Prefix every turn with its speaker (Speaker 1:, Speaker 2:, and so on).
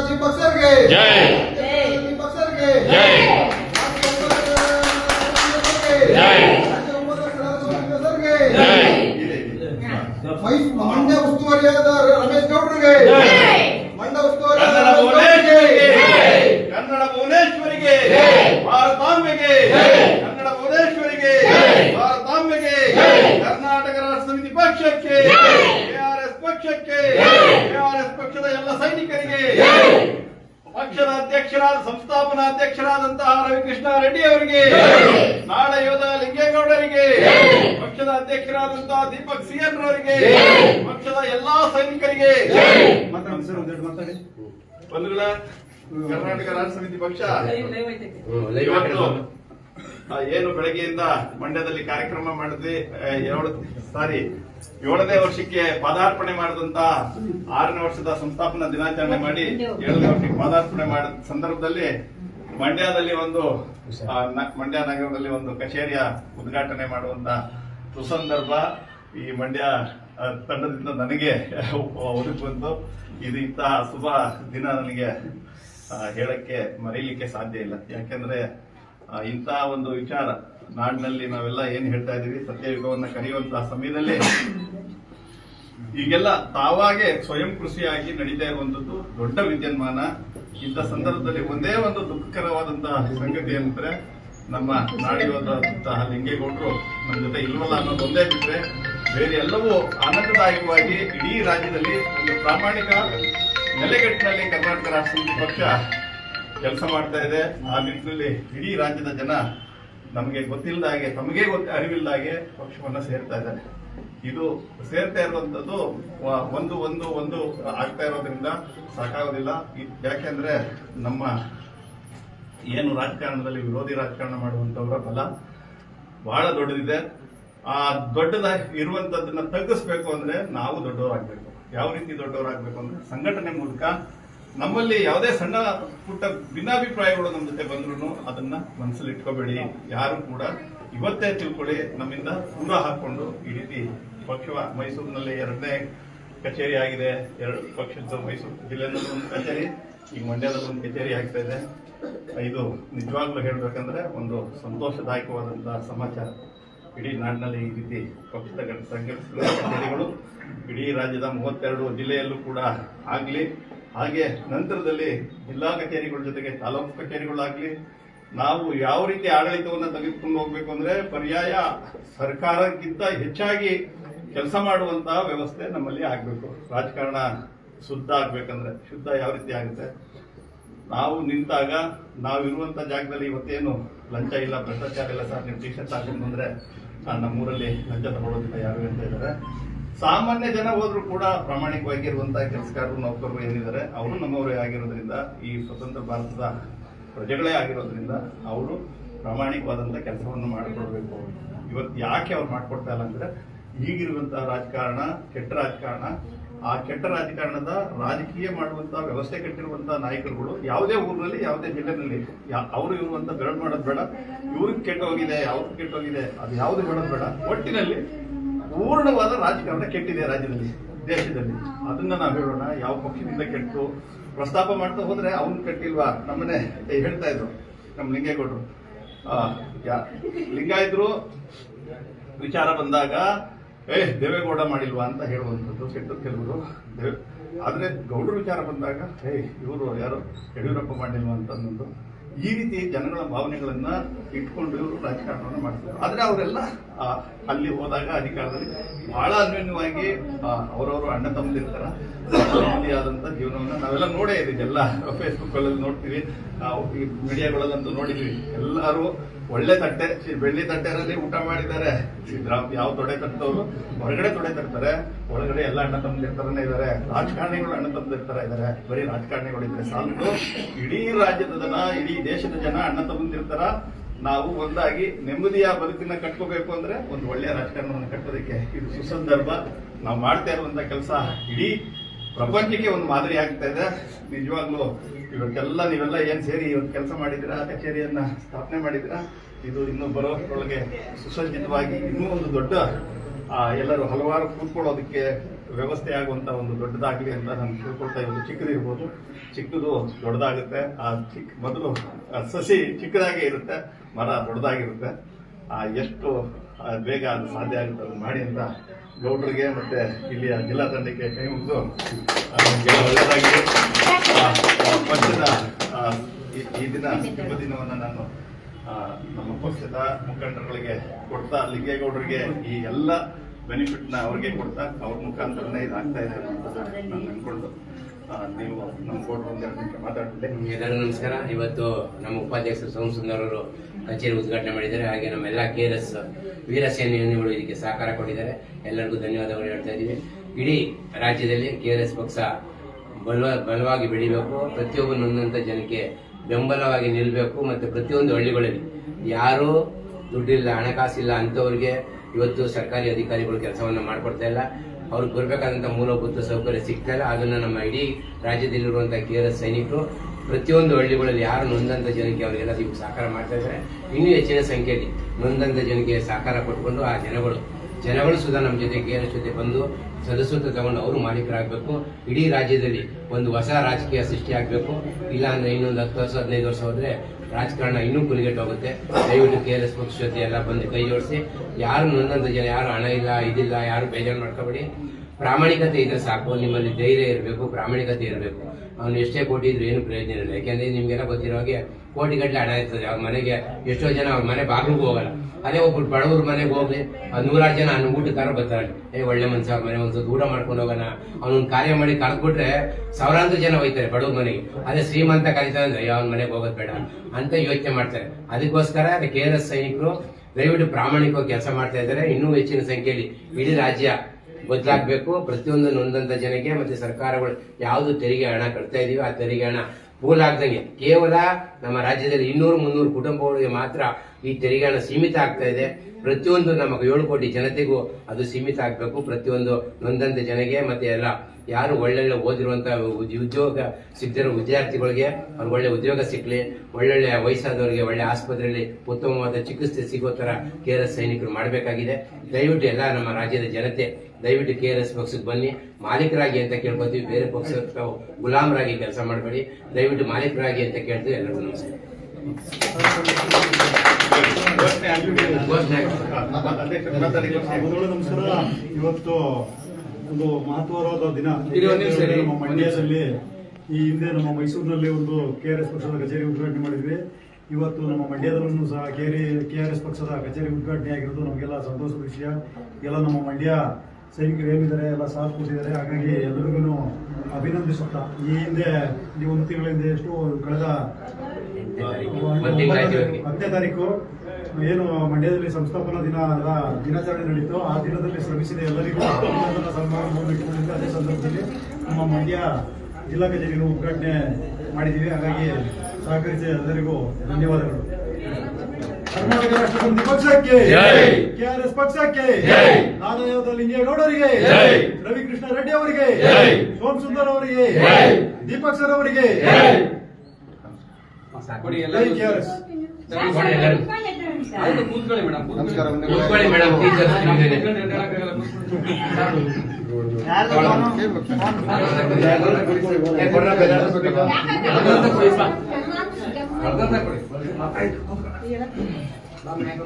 Speaker 1: जी बक्सर के जय। जय जी बक्सर के जय। ಅಧ್ಯಕ್ಷರಾದ ಸಂಸ್ಥಾಪನಾ ಅಧ್ಯಕ್ಷರಾದಂತಹ ರವಿಕೃಷ್ಣ ರೆಡ್ಡಿ ಅವರಿಗೆ ನಾಳೆ ಯೋಧ ಲಿಂಗೇಗೌಡರಿಗೆ ಪಕ್ಷದ ಅಧ್ಯಕ್ಷರಾದಂತಹ ದೀಪಕ್ ಸಿಎನ್ ಅವರಿಗೆ ಪಕ್ಷದ ಎಲ್ಲಾ ಸೈನಿಕರಿಗೆ. ಬಂಧುಗಳ ಕರ್ನಾಟಕ ರಾಜ್ಯ ಸಮಿತಿ ಪಕ್ಷ. ಏನು ಬೆಳಗ್ಗೆಯಿಂದ ಮಂಡ್ಯದಲ್ಲಿ ಕಾರ್ಯಕ್ರಮ ಮಾಡಿದ್ವಿ ಎರಡು ಸಾರಿ. ಏಳನೇ ವರ್ಷಕ್ಕೆ ಪದಾರ್ಪಣೆ ಮಾಡಿದಂತ ಆರನೇ ವರ್ಷದ ಸಂಸ್ಥಾಪನಾ ದಿನಾಚರಣೆ ಮಾಡಿ ಏಳನೇ ವರ್ಷಕ್ಕೆ ಪದಾರ್ಪಣೆ ಮಾಡಿದ ಸಂದರ್ಭದಲ್ಲಿ ಮಂಡ್ಯದಲ್ಲಿ ಒಂದು ಮಂಡ್ಯ ನಗರದಲ್ಲಿ ಒಂದು ಕಚೇರಿಯ ಉದ್ಘಾಟನೆ ಮಾಡುವಂತ ಸುಸಂದರ್ಭ ಈ ಮಂಡ್ಯ ತಂಡದಿಂದ ನನಗೆ ಬಂತು. ಇದು ಇಂತಹ ಶುಭ ದಿನ ನನಗೆ ಹೇಳಕ್ಕೆ, ಮರೆಯಲಿಕ್ಕೆ ಸಾಧ್ಯ ಇಲ್ಲ. ಯಾಕೆಂದ್ರೆ ಇಂತಹ ಒಂದು ವಿಚಾರ ನಾಡಿನಲ್ಲಿ ನಾವೆಲ್ಲ ಏನ್ ಹೇಳ್ತಾ ಇದೀವಿ, ಸತ್ಯಯುಗವನ್ನ ಕರೆಯುವಂತಹ ಸಮಯದಲ್ಲಿ ಈಗೆಲ್ಲ ತಾವಾಗೆ ಸ್ವಯಂ ಕೃಷಿಯಾಗಿ ನಡೀತಾ ಇರುವಂತದ್ದು ದೊಡ್ಡ ವಿದ್ಯನ್ಮಾನ ಇಂಥ ಸಂದರ್ಭದಲ್ಲಿ ಒಂದೇ ಒಂದು ದುಃಖಕರವಾದಂತಹ ಸಂಗತಿ ಅಂದ್ರೆ ನಮ್ಮ ನಾಡಿರುವಂತಹ ಲಿಂಗೇಗೌಡರು ನಮ್ಮ ಜೊತೆ ಇಲ್ವಲ್ಲ ಅನ್ನೋದು ಒಂದೇ ಬಿಟ್ರೆ ಬೇರೆ ಎಲ್ಲವೂ ಆನಂದದಾಯಕವಾಗಿ ಇಡೀ ರಾಜ್ಯದಲ್ಲಿ ಒಂದು ಪ್ರಾಮಾಣಿಕ ನೆಲೆಗಟ್ಟಿನಲ್ಲಿ ಕರ್ನಾಟಕ ರಾಷ್ಟ್ರ ಪಕ್ಷ ಕೆಲಸ ಮಾಡ್ತಾ ಇದೆ. ಆ ನಿಟ್ಟಿನಲ್ಲಿ ಇಡೀ ರಾಜ್ಯದ ಜನ ನಮಗೆ ಗೊತ್ತಿಲ್ಲದ ಹಾಗೆ, ತಮಗೆ ಗೊತ್ತ, ಅರಿವಿಲ್ಲದ ಹಾಗೆ ಪಕ್ಷವನ್ನ ಸೇರ್ತಾ ಇದ್ದಾರೆ. ಇದು ಸೇರ್ತಾ ಇರುವಂತದ್ದು ವ- ಒಂದು ಒಂದು ಒಂದು ಆಗ್ತಾ ಇರೋದ್ರಿಂದ ಸಾಕಾಗೋದಿಲ್ಲ. ಯಾಕೆಂದ್ರೆ ನಮ್ಮ ಏನು ರಾಜಕಾರಣದಲ್ಲಿ ವಿರೋಧಿ ರಾಜಕಾರಣ ಮಾಡುವಂತವರ ಬಲ ಬಹಳ ದೊಡ್ಡದಿದೆ. ಆ ದೊಡ್ಡದ ಇರುವಂತದ್ದನ್ನ ತಗ್ಗಿಸ್ಬೇಕು ಅಂದ್ರೆ ನಾವು ದೊಡ್ಡವರಾಗಬೇಕು. ಯಾವ ರೀತಿ ದೊಡ್ಡವರಾಗಬೇಕು ಅಂದ್ರೆ ಸಂಘಟನೆ ಮೂಲಕ ನಮ್ಮಲ್ಲಿ ಯಾವುದೇ ಸಣ್ಣ ಪುಟ್ಟ ಭಿನ್ನಾಭಿಪ್ರಾಯಗಳು ನಮ್ಮ ಜೊತೆ ಬಂದ್ರು ಅದನ್ನ ಮನಸ್ಸಲ್ಲಿ ಇಟ್ಕೋಬೇಡಿ ಯಾರು ಕೂಡ ಇವತ್ತೇ ತಿಳ್ಕೊಳ್ಳಿ, ನಮ್ಮಿಂದ ಪೂರ ಹಾಕೊಂಡು ರೀತಿ ಪಕ್ಷ ಮೈಸೂರಿನಲ್ಲಿ ಎರಡನೇ ಕಚೇರಿ ಆಗಿದೆ. ಎರಡು ಪಕ್ಷದ ಮೈಸೂರು ಜಿಲ್ಲೆನಲ್ಲಿ ಒಂದು ಕಚೇರಿ, ಈ ಮಂಡ್ಯದಲ್ಲಿ ಒಂದು ಕಚೇರಿ ಆಗ್ತಾ ಇದೆ. ಇದು ನಿಜವಾಗ್ಲೂ ಹೇಳ್ಬೇಕಂದ್ರೆ ಒಂದು ಸಂತೋಷದಾಯಕವಾದಂತಹ ಸಮಾಚಾರ. ಇಡೀ ನಾಡಿನಲ್ಲಿ ಈ ರೀತಿ ಪಕ್ಷದ ಕಚೇರಿಗಳು, ಇಡೀ ರಾಜ್ಯದ ಮೂವತ್ತೆರಡು ಜಿಲ್ಲೆಯಲ್ಲೂ ಕೂಡ ಆಗ್ಲಿ ಹಾಗೆ ನಂತರದಲ್ಲಿ ಜಿಲ್ಲಾ ಕಚೇರಿಗಳ ಜೊತೆಗೆ ತಾಲೂಕು ಕಚೇರಿಗಳಾಗ್ಲಿ, ನಾವು ಯಾವ ರೀತಿ ಆಡಳಿತವನ್ನು ತೆಗೆದುಕೊಂಡು ಹೋಗ್ಬೇಕು ಅಂದ್ರೆ ಪರ್ಯಾಯ ಸರ್ಕಾರಕ್ಕಿಂತ ಹೆಚ್ಚಾಗಿ ಕೆಲಸ ಮಾಡುವಂತಹ ವ್ಯವಸ್ಥೆ ನಮ್ಮಲ್ಲಿ ಆಗ್ಬೇಕು. ರಾಜಕಾರಣ ಶುದ್ಧ ಆಗ್ಬೇಕಂದ್ರೆ ಶುದ್ಧ ಯಾವ ರೀತಿ ಆಗುತ್ತೆ? ನಾವು ನಿಂತಾಗ ನಾವಿರುವಂತ ಜಾಗದಲ್ಲಿ ಇವತ್ತೇನು ಲಂಚ ಇಲ್ಲ, ಭ್ರಷ್ಟಾಚಾರ ಇಲ್ಲ, ಸರ್, ನೀವು ಟಿ ಶರ್ಟ್ ಬಂದ್ರೆ ನಮ್ಮೂರಲ್ಲಿ ಲಂಚ ತಗೊಳ್ಳೋದಿಲ್ಲ ಯಾರು ಅಂತ ಇದ್ದಾರೆ? ಸಾಮಾನ್ಯ ಜನ ಹೋದ್ರು ಕೂಡ ಪ್ರಾಮಾಣಿಕವಾಗಿ ಇರುವಂತಹ ಕೆಲಸಗಾರರು, ನೌಕರರು ಏನಿದ್ದಾರೆ, ಅವರು ನಮ್ಮವರೇ ಆಗಿರೋದ್ರಿಂದ, ಈ ಸ್ವತಂತ್ರ ಭಾರತದ ಪ್ರಜೆಗಳೇ ಆಗಿರೋದ್ರಿಂದ ಅವರು ಪ್ರಾಮಾಣಿಕವಾದಂತ ಕೆಲಸವನ್ನು ಮಾಡಿಕೊಡ್ಬೇಕು. ಇವತ್ತು ಯಾಕೆ ಅವ್ರು ಮಾಡಿಕೊಡ್ತಾ ಇಲ್ಲ ಅಂದ್ರೆ ಈಗಿರುವಂತಹ ರಾಜಕಾರಣ ಕೆಟ್ಟ ರಾಜಕಾರಣ. ಆ ಕೆಟ್ಟ ರಾಜಕಾರಣದ ರಾಜಕೀಯ ಮಾಡುವಂತಹ ವ್ಯವಸ್ಥೆ ಕಟ್ಟಿರುವಂತಹ ನಾಯಕರುಗಳು ಯಾವುದೇ ಊರಿನಲ್ಲಿ, ಯಾವುದೇ ಜಿಲ್ಲೆನಲ್ಲಿ ಅವರು ಇರುವಂತ ಬೆರಳು ಮಾಡೋದು ಬೇಡ. ಇವ್ರಿಗೆ ಕೆಟ್ಟೋಗಿದೆ, ಅವ್ರಿಗೆ ಕೆಟ್ಟೋಗಿದೆ, ಅದು ಯಾವುದು ಹೇಳೋದು ಬೇಡ. ಒಟ್ಟಿನಲ್ಲಿ ಪೂರ್ಣವಾದ ರಾಜಕಾರಣ ಕೆಟ್ಟಿದೆ ರಾಜ್ಯದಲ್ಲಿ, ದೇಶದಲ್ಲಿ. ಅದನ್ನ ನಾವು ಹೇಳೋಣ, ಯಾವ ಪಕ್ಷದಿಂದ ಕೆಟ್ಟು ಪ್ರಸ್ತಾಪ ಮಾಡ್ತಾ ಹೋದ್ರೆ ಅವನು ಕೆಟ್ಟಿಲ್ವಾ? ನಮ್ಮನೆ ಹೇಳ್ತಾ ಇದ್ರು ನಮ್ಮ ಲಿಂಗೇಗೌಡರು. ಯಾ- ಲಿಂಗಾಯತರು ವಿಚಾರ ಬಂದಾಗ, ಏ, ದೇವೇಗೌಡ ಮಾಡಿಲ್ವಾ? ಅಂತ ಹೇಳುವಂಥದ್ದು ಕೆಟ್ಟು ಕೆಲವರು. ದೇವ್ ಆದ್ರೆ ಗೌಡರ ವಿಚಾರ ಬಂದಾಗ, ಏ, ಇವರು ಯಾರು ಯಡಿಯೂರಪ್ಪ ಮಾಡಿಲ್ವಾ? ಅಂತ ಅನ್ನೋದು. ಈ ರೀತಿ ಜನಗಳ ಭಾವನೆಗಳನ್ನ ಇಟ್ಕೊಂಡು ಇವರು ರಾಜಕಾರಣವನ್ನು ಮಾಡ್ತಾರೆ ಆದ್ರೆ ಅವರೆಲ್ಲ ಅಲ್ಲಿ ಹೋದಾಗ ಅಧಿಕಾರದಲ್ಲಿ ಬಹಳ ಅನ್ಯೋನ್ಯವಾಗಿ ಅವರವರು ಅಣ್ಣ ತಮ್ಮದಿರ್ತಾರ ಆದಂತ ಜೀವನವನ್ನ ನಾವೆಲ್ಲ ನೋಡೇ ಇದೀವಿ. ಎಲ್ಲ ಫೇಸ್ಬುಕ್ ಅಲ್ಲಿ ನೋಡ್ತೀವಿ. ಮೀಡಿಯಾಗಳಲ್ಲಂತೂ ನೋಡಿದ್ವಿ. ಎಲ್ಲರೂ ಒಳ್ಳೆ ತಟ್ಟೆ ಬೆಳ್ಳಿ ತಟ್ಟೆನಲ್ಲಿ ಊಟ ಮಾಡಿದ್ದಾರೆ. ಯಾವ ತೊಡೆ ತಟ್ಟವರು ಹೊರಗಡೆ ತೊಡೆ ತರ್ತಾರೆ ಒಳಗಡೆ ಎಲ್ಲ ಅಣ್ಣ ತಮ್ಮದಿರ್ತಾರನೇ ಇದ್ದಾರೆ. ರಾಜಕಾರಣಿಗಳು ಅಣ್ಣ ತಮ್ಮದಿರ್ತಾರ ಇದ್ದಾರೆ. ಬರೀ ರಾಜಕಾರಣಿಗಳು ಇದ್ರೆ ಸಾಲದು ಇಡೀ ರಾಜ್ಯದ ಜನ, ಇಡೀ ದೇಶದ ಜನ ಅಣ್ಣ ತಮ್ಮದಿರ್ತಾರ ನಾವು ಒಂದಾಗಿ ನೆಮ್ಮದಿಯ ಬದುಕನ್ನ ಕಟ್ಕೋಬೇಕು ಅಂದ್ರೆ ಒಂದು ಒಳ್ಳೆಯ ರಾಜಕಾರಣವನ್ನು ಕಟ್ಟೋದಕ್ಕೆ ಇದು ಸುಸಂದರ್ಭ. ನಾವು ಮಾಡ್ತಾ ಇರುವಂತ ಕೆಲಸ ಇಡೀ ಪ್ರಪಂಚಕ್ಕೆ ಒಂದು ಮಾದರಿ ಆಗ್ತಾ ಇದೆ. ನಿಜವಾಗ್ಲೂ ಇವಕ್ಕೆಲ್ಲ ನೀವೆಲ್ಲ ಏನ್ ಸೇರಿ ಇವತ್ತು ಕೆಲಸ ಮಾಡಿದಿರಾ ಕಚೇರಿಯನ್ನ ಸ್ಥಾಪನೆ ಮಾಡಿದಿರಾ ಇದು ಇನ್ನು ಬರೋದ್ರೊಳಗೆ ಸುಸಜ್ಜಿತವಾಗಿ ಇನ್ನೂ ಒಂದು ದೊಡ್ಡ ಎಲ್ಲರೂ ಹಲವಾರು ಕೂತ್ಕೊಳ್ಳೋದಕ್ಕೆ ವ್ಯವಸ್ಥೆ ಆಗುವಂತ ಒಂದು ದೊಡ್ಡದಾಗಲಿ ಅಂತ ನಾನು ಕೇಳ್ಕೊಳ್ತಾ ಇರೋದು. ಚಿಕ್ಕದಿರ್ಬೋದು ಚಿಕ್ಕದು ದೊಡ್ಡದಾಗುತ್ತೆ. ಆ ಚಿಕ್ಕ ಮೊದಲು ಸಸಿ ಚಿಕ್ಕದಾಗೇ ಇರುತ್ತೆ. ಮರ ದೊಡ್ಡದಾಗಿರುತ್ತೆ. ಆ, ಎಷ್ಟು ಬೇಗ ಅದು ಸಾಧ್ಯ ಆಗುತ್ತೆ ಅದು ಮಾಡಿ ಅಂತ ಗೌಡ್ರಿಗೆ ಮತ್ತೆ ಇಲ್ಲಿಯ ಜಿಲ್ಲಾ ತಂಡಕ್ಕೆ ಕೈ ಮುಗಿದು ನಿಮಗೆಲ್ಲ ಒಳ್ಳೆಯದಾಗಿ ಪಕ್ಷದ ಆ, ಈ- ಈ ದಿನ ಶುಭ ದಿನವನ್ನು ನಾನು ಆ, ನಮ್ಮ ಪಕ್ಷದ ಮುಖಂಡರುಗಳಿಗೆ ಕೊಡ್ತಾ, ಲಿಂಗೇಗೌಡರಿಗೆ ಈ ಎಲ್ಲ ಬೆನಿಫಿಟ್ನ ಅವ್ರಿಗೆ ಕೊಡ್ತಾ, ಅವ್ರ ಮುಖಾಂತರನೇ ಇದಾಗ್ತಾ ಇದೆ ಅನ್ನೋದು ನಾನು ನೀವು ನಮ್ಮ
Speaker 2: ನಮಸ್ಕಾರ. ಇವತ್ತು ನಮ್ಮ ಉಪಾಧ್ಯಕ್ಷರು ಸೋಮಸುಂದರ್ ಅವರು ಕಚೇರಿ ಉದ್ಘಾಟನೆ ಮಾಡಿದ್ದಾರೆ. ಹಾಗೆ ನಮ್ಮೆಲ್ಲ ಕೆ ಎಸ್ ವೀರ ಇದಕ್ಕೆ ಸಹಕಾರ ಕೊಟ್ಟಿದ್ದಾರೆ. ಎಲ್ಲರಿಗೂ ಧನ್ಯವಾದಗಳು ಹೇಳ್ತಾ ಇದ್ದೀವಿ. ಇಡೀ ರಾಜ್ಯದಲ್ಲಿ ಕೆ ಆರ್ ಪಕ್ಷ ಬಲವ, ಬಲವಾಗಿ ಬೆಳಿಬೇಕು. ಪ್ರತಿಯೊಬ್ಬ ನೊಂದಂತ ಜನಕ್ಕೆ ಬೆಂಬಲವಾಗಿ ನಿಲ್ಲಬೇಕು ಮತ್ತು ಪ್ರತಿಯೊಂದು ಹಳ್ಳಿಗಳಲ್ಲಿ ಯಾರು ದುಡ್ಡಿಲ್ಲ, ಹಣಕಾಸಿಲ್ಲ ಅಂಥವ್ರಿಗೆ ಇವತ್ತು ಸರ್ಕಾರಿ ಅಧಿಕಾರಿಗಳು ಕೆಲಸವನ್ನು ಮಾಡಿಕೊಡ್ತಾ ಇಲ್ಲ. ಅವ್ರಿಗೆ ಬರಬೇಕಾದಂಥ ಮೂಲಭೂತ ಸೌಕರ್ಯ ಸಿಗ್ತಾ ಇಲ್ಲ. ಅದನ್ನು ನಮ್ಮ ಇಡೀ ರಾಜ್ಯದಲ್ಲಿರುವಂಥ ಕೆ ಆರ್ ಸೈನಿಕರು ಪ್ರತಿಯೊಂದು ಹಳ್ಳಿಗಳಲ್ಲಿ ಯಾರು ನೊಂದಂಥ ಜನಕ್ಕೆ ಅವರಿಗೆಲ್ಲ ಸಹಕಾರ ಮಾಡ್ತಾ ಇದ್ದಾರೆ. ಇನ್ನೂ ಹೆಚ್ಚಿನ ಸಂಖ್ಯೆಯಲ್ಲಿ ನೊಂದಂಥ ಜನಕ್ಕೆ ಸಹಕಾರ ಕೊಟ್ಕೊಂಡು ಆ ಜನಗಳು ಜನಗಳು ಸುಧಾ ನಮ್ಮ ಜೊತೆ ಎಸ್ ಜೊತೆ ಬಂದು ಸದಸ್ಯತ್ವ ತಗೊಂಡು ಅವರು ಮಾಲೀಕರಾಗಬೇಕು. ಇಡೀ ರಾಜ್ಯದಲ್ಲಿ ಒಂದು ಹೊಸ ರಾಜಕೀಯ ಸೃಷ್ಟಿ ಆಗಬೇಕು. ಇಲ್ಲ ಅಂದ್ರೆ ಇನ್ನೊಂದು ಹತ್ತು ವರ್ಷ, ಹದಿನೈದು ವರ್ಷ ಹೋದರೆ ರಾಜಕಾರಣ ಇನ್ನೂ ಕುಲಿಗೆಟ್ ಹೋಗುತ್ತೆ. ದಯವಿಟ್ಟು ಕೆ ಆರ್ ಎಸ್ ಪಕ್ಷ ಜೊತೆ ಎಲ್ಲ ಬಂದು ಕೈ ಜೋಡಿಸಿ. ಯಾರು ನೊಂದಂತ ಜನ, ಯಾರು ಹಣ ಇಲ್ಲ, ಇದಿಲ್ಲ, ಯಾರು ಬೇಜಾರು ಮಾಡ್ಕೋಬೇಡಿ. ಪ್ರಾಮಾಣಿಕತೆ ಇದ್ರೆ ಸಾಕು, ನಿಮ್ಮಲ್ಲಿ ಧೈರ್ಯ ಇರಬೇಕು, ಪ್ರಾಮಾಣಿಕತೆ ಇರಬೇಕು. ಅವನು ಎಷ್ಟೇ ಕೋಟಿ ಇದ್ರು ಏನು ಪ್ರಯೋಜನ ಇಲ್ಲ. ಯಾಕೆಂದ್ರೆ ನಿಮ್ಗೆಲ್ಲ ಗೊತ್ತಿರೋ ಹಾಗೆ ಕೋಟಿಗಟ್ಟಲೆ ಹಣ ಇರ್ತದೆ. ಅವ್ರ ಮನೆಗೆ ಎಷ್ಟೋ ಜನ ಅವ್ರ ಮನೆ ಬಾಗಿಲಿಗೂ ಹೋಗಲ್ಲ. ಅದೇ ಒಬ್ಬರು ಬಡವ್ರ ಮನೆಗೆ ಹೋಗ್ಲಿ ನೂರಾರು ಜನ ಅನ್ನ ಊಟಕ್ಕಾರ ಬರ್ತಾರೆ. ಏ, ಒಳ್ಳೆ ಮನ್ಸ, ಅವ್ರ ಮನೆ ಒಂದು ಊಟ ಮಾಡ್ಕೊಂಡು ಹೋಗೋಣ. ಅವನೊಂದು ಕಾರ್ಯ ಮಾಡಿ ಕಳ್ಕೊಟ್ರೆ ಸಾವಿರಾರು ಜನ ಹೋಯ್ತಾರೆ ಬಡವ್ರ ಮನೆಗೆ. ಅದೇ ಶ್ರೀಮಂತ ಕರೀತಾರೆ ಅಂದ್ರೆ ಅವ್ನ ಮನೆಗೆ ಹೋಗೋದು ಬೇಡ ಅಂತ ಯೋಚನೆ ಮಾಡ್ತಾರೆ. ಅದಕ್ಕೋಸ್ಕರ ಕೆ ಆರ್ ಎಸ್ ಸೈನಿಕರು ದಯವಿಟ್ಟು ಪ್ರಾಮಾಣಿಕವಾಗಿ ಕೆಲಸ ಮಾಡ್ತಾ ಇದ್ದಾರೆ. ಇನ್ನೂ ಹೆಚ್ಚಿನ ಸಂಖ್ಯೆಯಲ್ಲಿ ಇಡೀ ರಾಜ್ಯ ಬದಲಾಗಬೇಕು ಪ್ರತಿಯೊಂದು ನೊಂದಂತ ಜನಕ್ಕೆ ಮತ್ತೆ ಸರ್ಕಾರಗಳು ಯಾವುದು ತೆರಿಗೆ ಹಣ ಕಟ್ತಾ ಇದೀವಿ ಆ ತೆರಿಗೆ ಹಣ ಪೂಲಾಗ್ದಂಗೆ ಕೇವಲ ನಮ್ಮ ರಾಜ್ಯದಲ್ಲಿ ಇನ್ನೂರು, ಮುನ್ನೂರು ಕುಟುಂಬಗಳಿಗೆ ಮಾತ್ರ ಈ ತೆರಿಗೆ ಹಣ ಸೀಮಿತ ಆಗ್ತಾ ಇದೆ. ಪ್ರತಿಯೊಂದು ನಮ್ಮ ಏಳು ಕೋಟಿ ಜನತೆಗೂ ಅದು ಸೀಮಿತ ಆಗಬೇಕು. ಪ್ರತಿಯೊಂದು ನೊಂದಂತ ಜನಗೆ ಮತ್ತೆ ಎಲ್ಲ ಯಾರು ಒಳ್ಳೊಳ್ಳೆ ಓದಿರುವಂತ ಉದ್- ಉದ್ಯೋಗ ಸಿಗ್ತಿರೋ ವಿದ್ಯಾರ್ಥಿಗಳಿಗೆ ಅವ್ರಿಗೆ ಒಳ್ಳೆ ಉದ್ಯೋಗ ಸಿಗ್ಲಿ, ಒಳ್ಳೊಳ್ಳೆ ವಯಸ್ಸಾದವರಿಗೆ, ಒಳ್ಳೆ ಆಸ್ಪತ್ರೆಯಲ್ಲಿ ಉತ್ತಮವಾದ ಚಿಕಿತ್ಸೆ ಸಿಗೋ ಥರ ಕೆ ಸೈನಿಕರು ಮಾಡಬೇಕಾಗಿದೆ. ದಯವಿಟ್ಟು ಎಲ್ಲ ನಮ್ಮ ರಾಜ್ಯದ ಜನತೆ ದಯವಿಟ್ಟು ಕೆ ಆರ್ ಎಸ್ ಪಕ್ಷಕ್ಕೆ ಬನ್ನಿ. ಮಾಲೀಕರಾಗಿ ಅಂತ ಕೇಳ್ಕೊತೀವಿ. ಬೇರೆ ಪಕ್ಷ ಗುಲಾಮರಾಗಿ ಕೆಲಸ ಮಾಡಬೇಡಿ. ದಯವಿಟ್ಟು ಮಾಲೀಕರಾಗಿ ಅಂತ ಕೇಳ್ತೀವಿ. ಎಲ್ಲರಿಗೂ ನಮಸ್ಕಾರ.
Speaker 3: ನಮಸ್ಕಾರ ಇವತ್ತು ಒಂದು ಮಹತ್ವವಾದ ದಿನ. ನಮ್ಮ ಮಂಡ್ಯದಲ್ಲಿ ಈ ಹಿಂದೆ ನಮ್ಮ ಮೈಸೂರಿನಲ್ಲಿ ಒಂದು ಕೆ ಆರ್ ಎಸ್ ಪಕ್ಷದ ಕಚೇರಿ ಉದ್ಘಾಟನೆ ಮಾಡಿದ್ವಿ. ಇವತ್ತು ನಮ್ಮ ಮಂಡ್ಯದಲ್ಲೂ ಸಹ ಕೆ ಆರ್ ಎಸ್ ಪಕ್ಷದ ಕಚೇರಿ ಉದ್ಘಾಟನೆ ಆಗಿರೋದು ನಮಗೆಲ್ಲ ಸಂತೋಷದ ವಿಷಯ. ಎಲ್ಲ ನಮ್ಮ ಮಂಡ್ಯ ಸೈನಿಕರು ಏನಿದ್ದಾರೆ ಎಲ್ಲ ಸಾಥ್ ಕೊಟ್ಟಿದ್ದಾರೆ ಹಾಗಾಗಿ ಎಲ್ಲರಿಗೂ ಅಭಿನಂದಿಸುತ್ತಾ. ಈ ಹಿಂದೆ ಈ ಒಂದು ತಿಂಗಳ ಹಿಂದೆ ಎಷ್ಟು ಕಳೆದ. ಹತ್ತನೇ ತಾರೀಕು. ಏನು ಮಂಡ್ಯದಲ್ಲಿ ಸಂಸ್ಥಾಪನಾ ದಿನದ ದಿನಾಚರಣೆ ನಡೀತು. ಆ ದಿನದಲ್ಲಿ ಶ್ರಮಿಸಿದ ಎಲ್ಲರಿಗೂ ಇಟ್ಕೊಂಡಿದ್ದು ಅದೇ ಸಂದರ್ಭದಲ್ಲಿ ನಮ್ಮ ಮಂಡ್ಯ ಜಿಲ್ಲಾ ಕಚೇರಿಯನ್ನು ಉದ್ಘಾಟನೆ ಮಾಡಿದ್ದೀವಿ. ಹಾಗಾಗಿ ಸಹಕರಿಸಿದ ಎಲ್ಲರಿಗೂ ಧನ್ಯವಾದಗಳು. ಕರ್ನಾಟಕ ರಾಷ್ಟ್ರಪತಿ ಪಕ್ಷಕ್ಕೆ. ಕೆಆರ್ಎಸ್ ಪಕ್ಷಕ್ಕೆ
Speaker 2: ಜೈ.
Speaker 3: ನಾರಾಯಣ ಲಿಂಗೇಗೌಡರಿಗೆ. ರವಿಕೃಷ್ಣ ರೆಡ್ಡಿ ಅವರಿಗೆ. ಸೋಮ್ ಸುಂದರ್ ಅವರಿಗೆ. ದೀಪಕ್ ಸರ್ ಅವರಿಗೆ.
Speaker 4: ನಮಸ್ಕಾರ
Speaker 2: 可了老妹
Speaker 5: 奶给